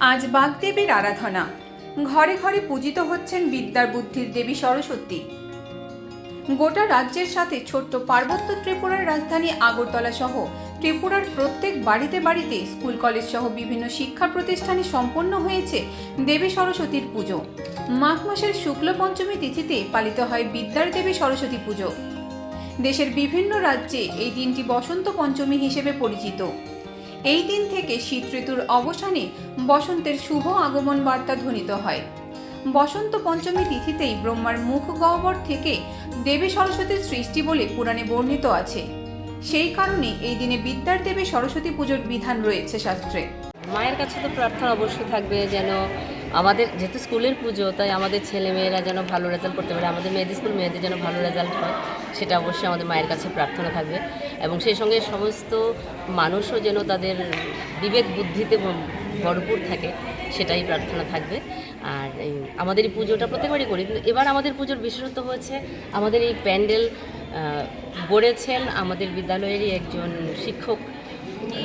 আজ বাগদেবীর আরাধনা। ঘরে ঘরে পূজিত হচ্ছেন বিদ্যার বুদ্ধির দেবী সরস্বতী। গোটা রাজ্যের সাথে ছোট্ট পার্বত্য ত্রিপুরার রাজধানী আগরতলা সহ ত্রিপুরার প্রত্যেক বাড়িতে বাড়িতে, স্কুল, কলেজ সহ বিভিন্ন শিক্ষা প্রতিষ্ঠানে সম্পন্ন হয়েছে দেবী সরস্বতীর পুজো। মাঘ মাসের শুক্ল পঞ্চমী তিথিতে পালিত হয় বিদ্যার দেবী সরস্বতী পুজো। দেশের বিভিন্ন রাজ্যে এই দিনটি বসন্ত পঞ্চমী হিসেবে পরিচিত। এই দিন থেকে শীত ঋতুর অবসানে বসন্তের শুভ আগমন বার্তা ধ্বনিত হয়। বসন্ত পঞ্চমী তিথিতেই ব্রহ্মার মুখ গহ্বর থেকে দেবী সরস্বতীর সৃষ্টি বলে পুরাণে বর্ণিত আছে। সেই কারণে এই দিনে বিদ্যার দেবী সরস্বতী পুজোর বিধান রয়েছে শাস্ত্রে। মায়ের কাছে তো প্রার্থনা অবশ্যই থাকবে যেন আমাদের যেহেতু স্কুলের পুজো, তাই আমাদের ছেলে মেয়েরা যেন ভালো রেজাল্ট করতে পারে, আমাদের মেয়েদের স্কুল মেয়েদের যেন ভালো রেজাল্ট হয়, সেটা অবশ্যই আমাদের মায়ের কাছে প্রার্থনা থাকবে। এবং সেই সঙ্গে সমস্ত মানুষও যেন তাদের বিবেক বুদ্ধিতে ভরপুর থাকে, সেটাই প্রার্থনা থাকবে। আর এই আমাদের এই পুজোটা প্রত্যেকবারই করি, কিন্তু এবার আমাদের পুজোর বিশেষত্ব হচ্ছে আমাদের এই প্যান্ডেল গড়েছেন আমাদের বিদ্যালয়েরই একজন শিক্ষক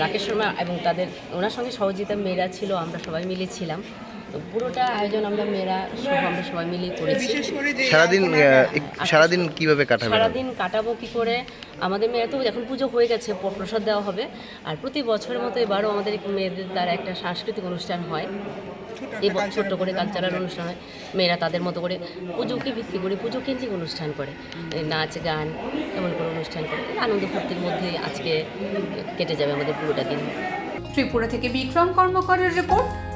রাকেশ শর্মা এবং তাদের, ওনার সঙ্গে সহযোগিতা, মেয়েরা ছিল, আমরা সবাই মিলে ছিলাম। তো পুরোটা আয়োজন আমরা মেয়েরা সহ আমরা সবাই মিলেই করেছি। সারাদিন সারাদিন কীভাবে কাটাবেন সারাদিন কাটাবো কি করে? আমাদের মেয়েরা তো এখন পুজো হয়ে গেছে প্রসাদ দেওয়া হবে। আর প্রতি বছরের মতো এবারও আমাদের মেয়েদের দ্বারা একটা সাংস্কৃতিক অনুষ্ঠান হয়। এবং ছোট্ট করে কালচারাল অনুষ্ঠান হয়। মেয়েরা তাদের মতো করে পুজোকে ভিত্তি করে পুজো কেন্দ্রিক অনুষ্ঠান করে। নাচ গান এমন করে অনুষ্ঠান করে। আনন্দ ফুর্তির মধ্যে আজকে কেটে যাবে আমাদের পুরোটা দিন। ত্রিপুরা থেকে বিক্রম কর্মকারের report.